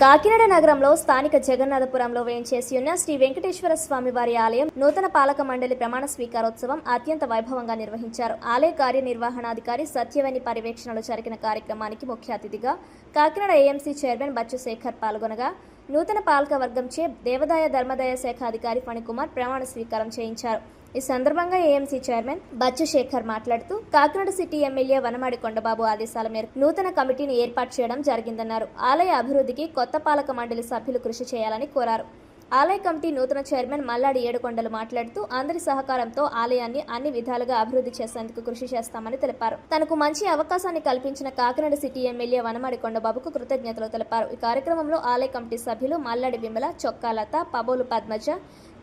కాకినాడ నగరంలో స్థానిక జగన్నాథపురంలో వేంచేసి ఉన్న శ్రీ వెంకటేశ్వర స్వామి వారి ఆలయం నూతన పాలక మండలి ప్రమాణ స్వీకారోత్సవం అత్యంత వైభవంగా నిర్వహించారు. ఆలయ కార్యనిర్వహణాధికారి సత్యవేణి పర్యవేక్షణలో జరిగిన కార్యక్రమానికి ముఖ్య అతిథిగా కాకినాడ ఏఎంసీ చైర్మన్ బచ్చు శేఖర్ పాల్గొనగా నూతన పాలక వర్గంచే దేవదాయ ధర్మదాయ శాఖ అధికారి ఫణికుమార్ ప్రమాణ స్వీకారం చేయించారు. ఈ సందర్భంగా ఏఎంసీ చైర్మన్ బచ్చు శేఖర్ మాట్లాడుతూ కాకినాడ సిటీ ఎమ్మెల్యే వనమాడి కొండబాబు ఆదేశాల మేరకు నూతన కమిటీని ఏర్పాటు చేయడం జరిగిందన్నారు. ఆలయ అభివృద్ధికి కొత్త పాలక మండలి సభ్యులు కృషి చేయాలని కోరారు. ఆలయ కమిటీ నూతన చైర్మన్ మల్లాడి ఏడుకొండలు మాట్లాడుతూ అందరి సహకారంతో ఆలయాన్ని అన్ని విధాలుగా అభివృద్ధి చేసేందుకు కృషి చేస్తామని తెలిపారు. తనకు మంచి అవకాశాన్ని కల్పించిన కాకినాడ సిటీ ఎమ్మెల్యే వనమాడి కొండబాబుకు కృతజ్ఞతలు తెలిపారు. ఈ కార్యక్రమంలో ఆలయ కమిటీ సభ్యులు మల్లాడి విమల చొక్కాలత పబోలు పద్మజ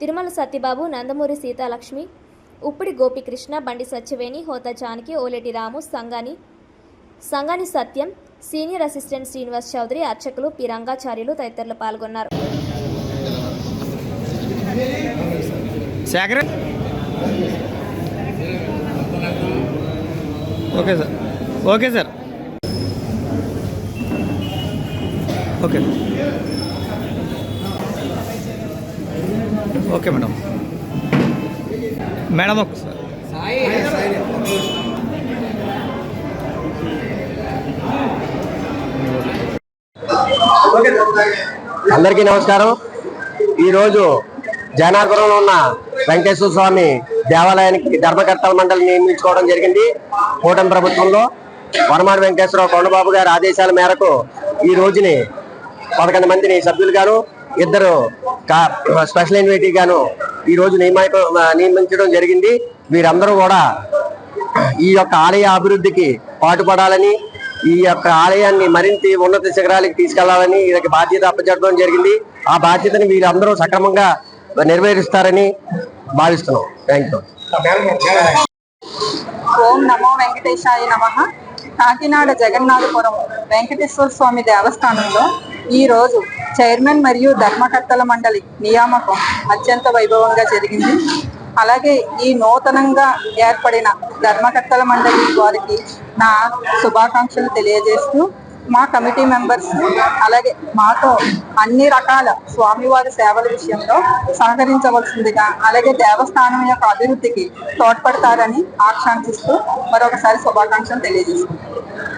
తిరుమల సత్యబాబు నందమూరి సీతాలక్ష్మి ఉప్పిడి గోపికృష్ణ బండి సత్యవేణి హోతా జానకి ఓలేటి రాము సంగాని సంగాని సత్యం సీనియర్ అసిస్టెంట్ శ్రీనివాస్ చౌదరి అర్చకులు పి రంగాచార్యులు తదితరులు పాల్గొన్నారు. Sekhar? Okay sir. Okay sir. Okay. Okay madam. Madam ఒకసారి అందరికీ నమస్కారం. ఈరోజు జనార్పురంలో ఉన్న వెంకటేశ్వర స్వామి దేవాలయానికి ధర్మకర్తల మండలి నియమించుకోవడం జరిగింది. కూటమి ప్రభుత్వంలో వనమాడి వెంకటేశ్వరరావు కొండబాబు గారి ఆదేశాల మేరకు ఈ రోజుని పదకొండు మందిని సభ్యులుగాను ఇద్దరు కా- స్పెషల్ ఇన్వైటీగాను ఈ రోజు నియమాక నియమించడం జరిగింది. వీరందరూ కూడా ఈ యొక్క ఆలయ అభివృద్ధికి పాటుపడాలని ఈ యొక్క ఆలయాన్ని మరింత ఉన్నత శిఖరాలకు తీసుకెళ్ళాలని వీళ్ళకి బాధ్యత అప్పచెప్పడం జరిగింది. ఆ బాధ్యతని వీరందరూ సక్రమంగా నెరవేరుస్తారని భావిస్తున్నాం. థ్యాంక్ యూ ఓం నమో వెంకటేశాయ నమ. కాకినాడ జగన్నాథపురం వెంకటేశ్వర స్వామి దేవస్థానంలో ఈ రోజు చైర్మన్ మరియు ధర్మకర్తల మండలి నియామకం అత్యంత వైభవంగా జరిగింది. అలాగే ఈ నూతనంగా ఏర్పడిన ధర్మకర్తల మండలి వారికి నా శుభాకాంక్షలు తెలియజేస్తూ మా కమిటీ మెంబర్స్ అలాగే మాతో అన్ని రకాల స్వామివారి సేవల విషయంలో సహకరించవలసిందిగా అలాగే దేవస్థానం యొక్క అభివృద్ధికి తోడ్పడతారని ఆకాంక్షిస్తూ మరొకసారి శుభాకాంక్షలు తెలియజేస్తున్నాను.